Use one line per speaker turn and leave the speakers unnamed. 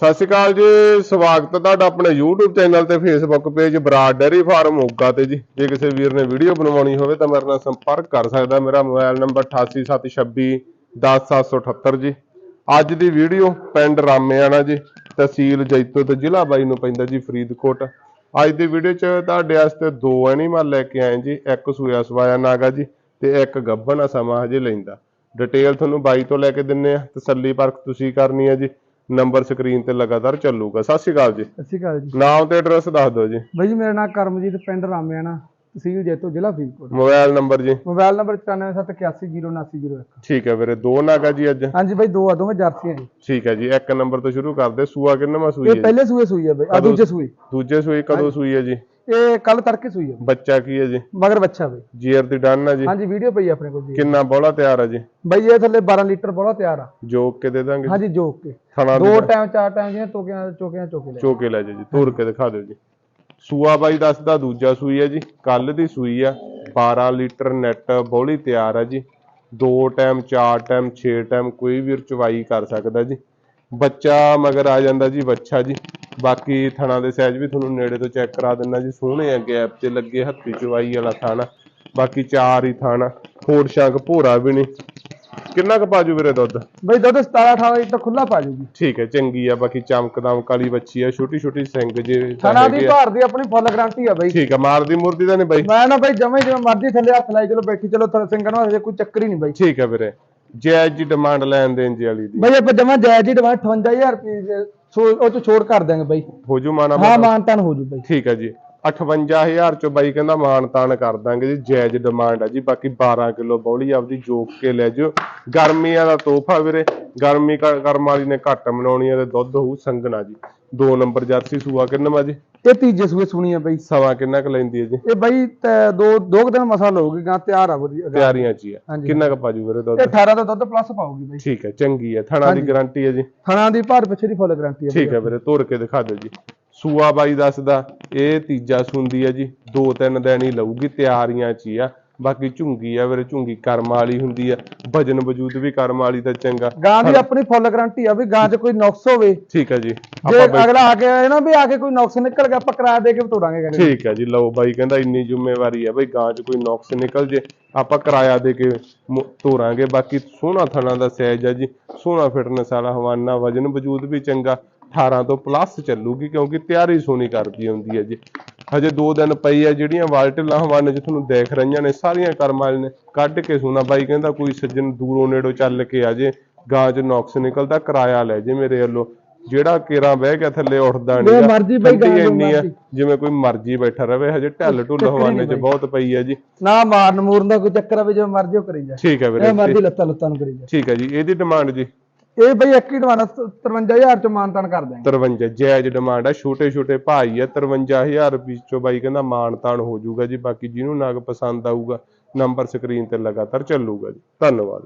ਸਤਿ ਸ਼੍ਰੀ ਅਕਾਲ ਜੀ, ਸਵਾਗਤ ਹੈ ਤੁਹਾਡਾ ਆਪਣੇ YouTube ਚੈਨਲ ਤੇ Facebook page Brar dairy farm Moga ਤੇ ਜੀ। ਜੇ ਕਿਸੇ ਵੀਰ ਨੇ ਵੀਡੀਓ ਬਣਵਾਉਣੀ ਹੋਵੇ ਤਾਂ ਮੇਰੇ ਨਾਲ ਸੰਪਰਕ ਕਰ ਸਕਦਾ ਮੇਰਾ ਮੋਬਾਈਲ ਨੰਬਰ 8876 10778 ਜੀ। ਅੱਜ ਦੀ ਵੀਡੀਓ ਪਿੰਡ ਰਾਮੇਆਣਾ ਜੀ, ਤਹਿਸੀਲ ਜੈਤੋ ਤੇ ਜ਼ਿਲ੍ਹਾ ਬਾਈ ਨੂੰ ਪੈਂਦਾ ਜੀ, ਫਰੀਦਕੋਟ। ਅੱਜ ਦੀ ਵੀਡੀਓ 'ਚ ਤੁਹਾਡੇ ਵਾਸਤੇ ਦੋ ਐਨੀਮਲ ਲੈ ਕੇ ਆਏ ਜੀ, ਇੱਕ ਸੂਆ ਸਵਾਇਆ ਨਾਗਾ ਜੀ ਤੇ ਇੱਕ ਗੱਭਣ ਆ ਸਮਾਂ ਹਜੇ ਲੈਂਦਾ। ਡਿਟੇਲ ਤੁਹਾਨੂੰ ਬਾਈ ਤੋਂ ਲੈ ਕੇ ਦਿੰਨੇ ਆ। ਤਸੱਲੀ ਪਰਖ ਤੁਸੀਂ ਕਰਨੀ ਹੈ ਜੀ। ਨੰਬਰ ਸਕਰੀਨ ਤੇ ਲਗਾਤਾਰ ਚੱਲੂਗਾ। ਸਤਿ ਸ਼੍ਰੀ ਅਕਾਲ ਜੀ।
ਸਤਿ ਸ਼੍ਰੀ ਅਕਾਲ ਜੀ।
ਨਾਮ ਤੇ ਐਡਰੈਸ ਦੱਸ ਦਿਓ ਜੀ।
ਬਾਈ ਜੀ ਮੇਰਾ ਨਾਮ ਕਰਮਜੀਤ ਪਿੰਡ ਰਾਮਿਆਣਾ ਤਹਿਸੀਲ ਜੈਤੋ ਜ਼ਿਲ੍ਹਾ ਫਰੀਦਕੋਟ।
ਮੋਬਾਈਲ ਨੰਬਰ ਜੀ।
ਮੋਬਾਈਲ ਨੰਬਰ 9778107901
ਠੀਕ ਹੈ ਵੀਰੇ ਦੋ ਨਾਗਾ ਜੀ ਅੱਜ।
ਹਾਂਜੀ ਬਾਈ ਦੋ ਆ ਦੋਵੇਂ ਜਰਸੀਆਂ ਜੀ।
ਠੀਕ ਹੈ ਜੀ ਇੱਕ ਨੰਬਰ ਤੋਂ ਸ਼ੁਰੂ ਕਰਦੇ। ਸੂਆ ਕਿੰਨਵਾਂ ਸੂਈ ਹੈ
ਇਹ? ਪਹਿਲੇ ਸੂਏ ਸੂਈ ਆ ਬਾਈ ਆ? ਦੂਜੇ ਸੂਏ।
ਦੂਜੇ ਸੂਈ ਕਦੋਂ ਸੂਈ ਹੈ ਜੀ?
ਇਹ ਕੱਲ ਤੜਕੇ ਸੂਈ ਆ।
ਬੱਚਾ ਕੀ ਹੈ ਜੀ?
ਮਗਰ ਬੱਚਾ ਬਾਈ
ਜੀਅਰ ਦੀ ਡਨ ਹੈ ਜੀ।
ਹਾਂਜੀ ਵੀਡੀਓ ਪਈ ਆ ਆਪਣੇ ਕੋਲ ਜੀ।
ਕਿੰਨਾ ਬੋਲਾ ਤਿਆਰ ਹੈ ਜੀ?
ਬਾਈ ਇਹ ਥੱਲੇ 12 ਲੀਟਰ ਬੋਲਾ ਤਿਆਰ ਆ।
ਜੋਕ ਕੇ ਦੇ ਦਾਂਗੇ
ਹਾਂਜੀ ਜੋਕ ਕੇ।
ਥਣਾ
ਦੋ ਟਾਈਮ ਚਾਰ ਟਾਈਮ ਦੀਆਂ ਟੋਕਿਆਂ ਚੋਕਿਆਂ ਚੋਕੇ ਲੈ
ਚੋਕੇ ਲੈ ਜਾ ਤੋੜ ਕੇ ਦਿਖਾ ਦਿਓ ਜੀ। ਸੂਆ ਬਾਈ ਦੱਸਦਾ ਦੂਜਾ ਸੂਈ ਹੈ ਜੀ। ਕੱਲ ਦੀ ਸੂਈ ਆ। 12 ਲੀਟਰ ਨੈਟ ਬੋਲੀ ਤਿਆਰ ਹੈ ਜੀ। ਦੋ ਟਾਈਮ ਚਾਰ ਟਾਈਮ 6 ਟਾਈਮ ਕੋਈ ਵੀ ਚਵਾਈ ਕਰ ਸਕਦਾ ਜੀ। ਬੱਚਾ ਮਗਰ ਆ ਜਾਂਦਾ ਜੀ ਬੱਚਾ ਜੀ। ਬਾਕੀ ਥਣਾ ਦੇ ਸਾਈਜ਼ ਵੀ ਤੁਹਾਨੂੰ ਨੇੜੇ ਤੋਂ ਚੈੱਕ ਕਰਾ ਦਿੰਦਾ ਜੀ ਸੋਹਣੇ ਆ ਗੈਪ ਤੇ ਲੱਗੇ ਹੱਥੀ ਚਵਾਈ ਵਾਲਾ ਥਾਣਾ। ਬਾਕੀ ਚਾਰ ਹੀ ਥਾਣਾ ਫੋੜ ਸ਼ੰਕ ਭੋਰਾ ਵੀ ਨਹੀਂ। ਕਿੰਨਾ ਕੁ ਪਾਜੂ ਵੀਰੇ ਦੁੱਧ?
ਬਾਈ ਦੁੱਧ 17 18 ਲੀਟਰ ਖੁੱਲਾ ਪਾ ਜੂਗੀ।
ਠੀਕ ਹੈ ਚੰਗੀ ਆ ਬਾਕੀ ਚਮਕਦਮ ਕਾਲੀ ਬੱਚੀ ਆ ਛੋਟੀ ਛੋਟੀ ਸਿੰਘ ਜੇ
ਥਣਾ ਦੀ
ਆ।
ਭਾਰ ਦੀ ਆਪਣੀ ਫੁੱਲ ਗਾਰੰਟੀ ਆ ਬਾਈ।
ਠੀਕ ਆ ਮਾਰਦੀ ਮੁਰਦੀ ਦਾ ਨਹੀਂ ਬਾਈ।
ਮੈਂ ਨਾ ਬਾਈ ਜਮੇ ਜਿਵੇਂ ਮਰਜ਼ੀ ਥੱਲੇ ਹੱਥ ਲਾਈ ਚਲੋ ਬੈਠੀ ਚਲੋ ਸਿੰਘਾਂ ਨੂੰ ਹਜੇ ਕੋਈ ਚੱਕਰ ਹੀ ਨਹੀਂ ਬਾਈ।
ਠੀਕ ਹੈ ਵੀਰੇ ਜਾਇਜ਼ ਜੀ ਡਿਮਾਂਡ ਲੈਣ ਦੇਣ ਜੀ ਵਾਲੀ ਦੀ।
ਬਾਈ ਆਪਾਂ ਜਮਾ ਜਾਇਜ਼ ਹੀ ਦਵਾ 58000 ਰੁਪਏ ਦੇ ਸੋ ਉਹ ਚ ਛੋੜ ਕਰ ਦਾਂਗੇ ਬਾਈ।
ਹੋ ਜੂ ਮਾਨਾ
ਹਾਂ ਮਾਨਤਾਨ ਹੋ ਜੂ ਬਾਈ।
ਠੀਕ ਹੈ ਜੀ। 58000 ਚੋਂ ਬਾਈ ਕਹਿੰਦਾ ਮਾਨ ਤਾਨ ਕਰ ਦਾਂਗੇ ਜੀ ਜਾਇਜ਼ ਡਿਮਾਂਡ ਆ ਜੀ ਬਾਕੀ 12 ਕਿਲੋ ਬੌਲੀ ਆਪਦੀ ਜੋਕ ਕੇ ਲੈ ਜਿਓ। ਗਰਮੀਆਂ ਦਾ ਤੋਹਫਾ ਵੀਰੇ ਗਰਮੀ ਕਰ- ਕਰਮ ਵਾਲੀ ਨੇ ਘੱਟ ਮਨਾਉਣੀ ਆ ਤੇ ਦੁੱਧ ਹੋਊ ਸੰਗਣਾ ਜੀ। ਦੋ ਨੰਬਰ ਜਰਸੀ ਸੂਆ ਕਿੰਨਾ ਜੀ?
ਇਹ ਤੀਜੇ ਸੂਏ ਸੁਣੀ ਆ ਬਾਈ।
ਸਵਾ ਕਿੰਨਾ ਕੁ ਲੈਂਦੀ ਹੈ ਜੀ?
ਇਹ ਬਾਈ ਦੋ ਦੋ ਦਿਨ ਮਸਾ ਲਊਗੀ ਗਾਂ ਤਿਆਰ ਆ ਵਧੀਆ।
ਤਿਆਰੀਆਂ ਚ ਹੀ ਆ। ਕਿੰਨਾ ਕੁ ਪਾਜੂ ਵੀਰੇ ਦੁੱਧ?
ਇਹ 18 ਦਾ ਦੁੱਧ ਪਲੱਸ ਪਾਊਗੀ ਬਾਈ।
ਠੀਕ ਹੈ ਚੰਗੀ ਹੈ ਥਣਾ ਦੀ ਗਾਰੰਟੀ ਹੈ ਜੀ।
ਥਣਾ ਦੀ ਭਾਰ ਪਿੱਛੇ ਦੀ ਫੁੱਲ ਗਾਰੰਟੀ ਆ
ਠੀਕ ਹੈ ਵੀਰੇ। ਤੋੜ ਕੇ ਦਿਖਾ ਦਿਓ ਜੀ। ਸੂਆ ਬਾਈ ਦੱਸਦਾ ਇਹ ਤੀਜਾ ਸੁੰਦੀ ਹੈ ਜੀ ਦੋ ਤਿੰਨ ਦਿਨ ਹੀ ਲਊਗੀ ਤਿਆਰੀਆਂ ਚ ਹੀ ਆ ਬਾਕੀ ਝੁੰਗੀ ਆ ਵੀਰੇ ਝੁੰਗੀ ਕਰਮ ਵਾਲੀ ਹੁੰਦੀ ਆ ਵਜਨ ਵਜੂਦ ਵੀ ਕਰਮ ਵਾਲੀ ਦਾ ਚੰਗਾ।
ਗਾਂ ਦੀ ਆਪਣੀ ਫੁੱਲ ਗਾਰੰਟੀ ਆ ਵੀ ਗਾਂ 'ਚ ਕੋਈ ਨੁਕਸ ਹੋਵੇ।
ਠੀਕ ਹੈ ਜੀ
ਜੇ ਅਗਲਾ ਆ ਕੇ ਆਏ ਨਾ ਵੀ ਆ ਕੇ ਕੋਈ ਨੁਕਸ ਨਿਕਲ ਗਿਆ ਆਪਾਂ ਕਿਰਾਇਆ ਦੇ ਕੇ ਤੋੜਾਂਗੇ ਕਹਿੰਦੇ।
ਠੀਕ ਹੈ ਜੀ ਲਓ ਬਾਈ ਕਹਿੰਦਾ ਇੰਨੀ ਜ਼ਿੰਮੇਵਾਰੀ ਆ ਬਈ ਗਾਂ 'ਚ ਕੋਈ ਨੁਕਸ ਨਿਕਲ ਜੇ ਆਪਾਂ ਕਿਰਾਇਆ ਦੇ ਕੇ ਤੋਰਾਂਗੇ ਬਾਕੀ ਸੋਹਣਾ ਥਣਾ ਦਾ ਸਾਈਜ਼ ਆ ਜੀ ਸੋਹਣਾ ਫਿਟਨੈਸ ਵਾਲਾ ਹਵਾਨਾ ਵਜਨ ਵਜੂਦ ਵੀ ਚੰਗਾ 18 ਤੋਂ ਪਲੱਸ ਚੱਲੂਗੀ ਕਿਉਂਕਿ ਤਿਆਰੀ ਸੋਹਣੀ ਕਰਦੀ ਹੁੰਦੀ ਹੈ ਜੀ। ਹਜੇ 2 ਦਿਨ ਪਈ ਆ ਜਿਹੜੀਆਂ ਵਾਲਟਲਾਂ ਹਵਾਨੇ 'ਚ ਤੁਹਾਨੂੰ ਦੇਖ ਰਹੀਆਂ ਨੇ ਸਾਰੀਆਂ ਕਰਮ ਵਾਲੇ ਨੇ। ਕੱਢ ਕੇ ਸੋਨਾ ਬਾਈ ਕਹਿੰਦਾ ਕੋਈ ਸੱਜਣ ਦੂਰੋਂ ਨੇੜੋਂ ਚੱਲ ਕੇ ਆ ਜੇ ਗਾਂ 'ਚ ਨੁਕਸ ਨਿਕਲਦਾ ਕਿਰਾਇਆ ਲੈ ਜੇ ਮੇਰੇ ਵੱਲੋਂ। ਜਿਹੜਾ ਕੇਰਾਂ ਬਹਿ ਗਿਆ ਥੱਲੇ ਉੱਠਦਾ
ਜੋ
ਨਹੀਂ
ਮਰਜ਼ੀ ਬਈ ਗਾਂ ਜੋ
ਇੰਨੀ ਆ। ਜਿਵੇਂ ਕੋਈ ਮਰਜ਼ੀ ਬੈਠਾ ਰਵੇ ਹਜੇ ਢੱਲ ਢੁੱਲ
ਹੀ
ਹਵਾਨੇ 'ਚ। ਬਹੁਤ ਪਈ ਆ ਜੀ।
ਨਾ ਮਾਰਨ ਮੂਰਨ ਦਾ ਕੋਈ ਚੱਕਰ ਆਵੇ ਜਿਵੇਂ ਮਰਜ਼ੀ ਉਹ ਕਰੀ ਜਾ।
ਠੀਕ ਹੈ ਵੀਰੇ
ਮਰਜ਼ੀ ਲੱਤਾਂ ਲੁੱਤਾਂ ਨੂੰ ਕਰੀ ਜਾ।
ਠੀਕ ਹੈ ਜੀ ਇਹਦੀ ਡਿਮਾਂਡ ਜੀ।
ਇਹ ਬਈ ਇੱਕ ਹੀ ਦਵਾਨਾ 53000 ਚ ਮਾਨਤਾਨ ਕਰ ਦਾਂਗੇ
53 ਜਾਇਜ਼ ਡਿਮਾਂਡ ਆ, ਛੋਟੇ ਛੋਟੇ ਭਾਈ ਆ 53000 ਰੁਪਏ ਚੋਂ ਬਾਈ ਕਹਿੰਦਾ ਮਾਣ ਤਾਣ ਹੋ ਜਾਊਗਾ ਜੀ, ਬਾਕੀ ਜਿਹਨੂੰ ਨਗ ਪਸੰਦ ਆਊਗਾ ਨੰਬਰ ਸਕਰੀਨ ਤੇ ਲਗਾਤਾਰ ਚੱਲੂਗਾ ਜੀ। ਧੰਨਵਾਦ।